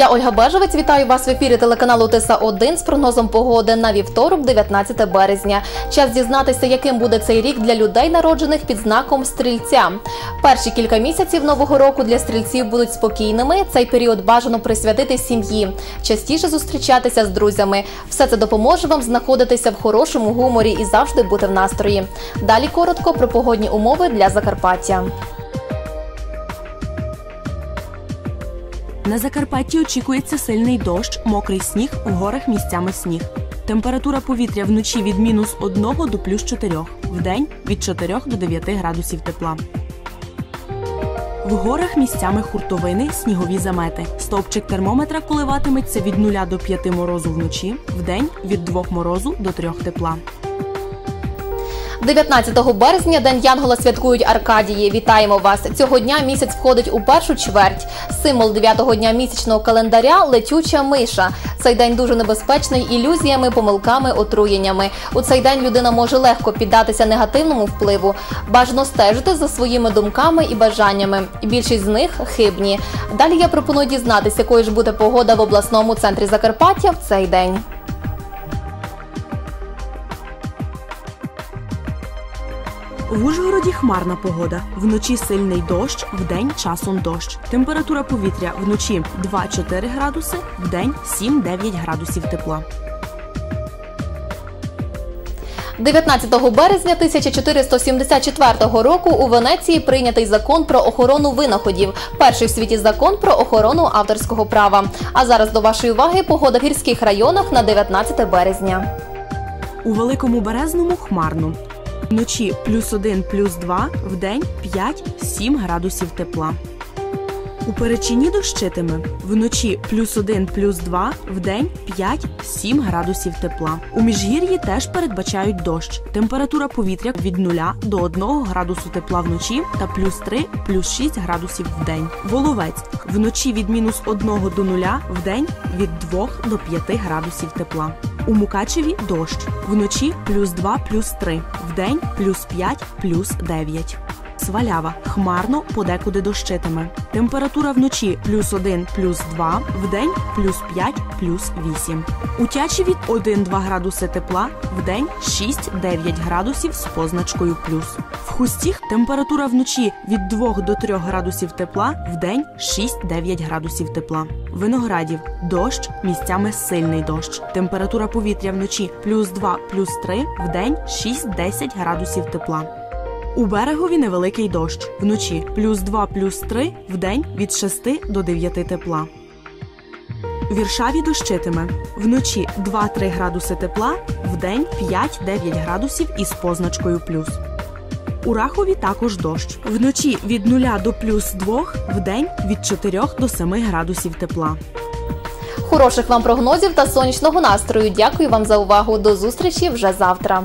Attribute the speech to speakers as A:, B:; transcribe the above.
A: Я Ольга Бежевець. Вітаю вас в ефірі телеканалу Тиса 1 з прогнозом погоди на вівторок, 19 березня. Час дізнатися, яким буде цей рік для людей, народжених під знаком стрільця. Перші кілька місяців нового року для стрільців будуть спокійними. Цей період бажано присвятити сім'ї, частіше зустрічатися з друзями. Все це допоможе вам знаходитися в хорошому гуморі і завжди бути в настрої. Далі коротко про погодні умови для Закарпаття.
B: На Закарпатті очікується сильний дощ, мокрий сніг, в горах місцями сніг. Температура повітря вночі від мінус 1 до плюс 4, вдень від 4 до 9 градусів тепла. В горах місцями хуртовини, снігові замети. Стовпчик термометра коливатиметься від 0 до 5 морозу вночі, вдень від 2 морозу до 3 тепла.
A: 19 березня День Янгола святкують Аркадії. Вітаємо вас! Цього дня місяць входить у першу чверть. Символ 9-го дня місячного календаря летюча миша. Цей день дуже небезпечний ілюзіями, помилками, отруєннями. У цей день людина може легко піддатися негативному впливу. Бажано стежити за своїми думками і бажаннями. Більшість з них хибні. Далі я пропоную дізнатися, якою ж буде погода в обласному центрі Закарпаття в цей день.
B: В Ужгороді хмарна погода. Вночі сильний дощ, вдень часом дощ. Температура повітря вночі 2-4 градуси, вдень 7-9 градусів тепла.
A: 19 березня 1474 року у Венеції прийнятий закон про охорону винаходів. Перший в світі закон про охорону авторського права. А зараз до вашої уваги погода в гірських районах на 19 березня.
B: У Великому Березному хмарно. Вночі плюс 1, плюс 2, вдень 5-7 градусів тепла. У Перечині дощитиме. Вночі плюс 1, плюс 2, вдень 5-7 градусів тепла. У Міжгір'ї теж передбачають дощ. Температура повітря від 0 до 1 градусу тепла вночі та плюс 3, плюс 6 градусів вдень. Воловець. Вночі від мінус 1 до 0, вдень від 2 до 5 градусів тепла. У Мукачеві дощ. Вночі плюс 2, плюс 3, вдень плюс 5, плюс 9. Свалява хмарно подекуди дощитиме. Температура вночі плюс 1, плюс 2, вдень плюс 5, плюс 8. У Тячеві 1-2 градуси тепла, вдень 6-9 градусів з позначкою плюс. В Хустіх температура вночі від 2 до 3 градусів тепла, вдень 6-9 градусів тепла. Виноградів дощ, місцями сильний дощ. Температура повітря вночі плюс 2, плюс 3, вдень 6-10 градусів тепла. У берегові невеликий дощ. Вночі плюс 2, плюс 3, вдень від 6 до 9 тепла. У Віршаві дощитиме. Вночі 2-3 градуси тепла, вдень 5-9 градусів із позначкою плюс. У Рахові також дощ. Вночі від 0 до плюс 2, вдень від 4 до 7 градусів тепла.
A: Хороших вам прогнозів та сонячного настрою. Дякую вам за увагу. До зустрічі вже завтра.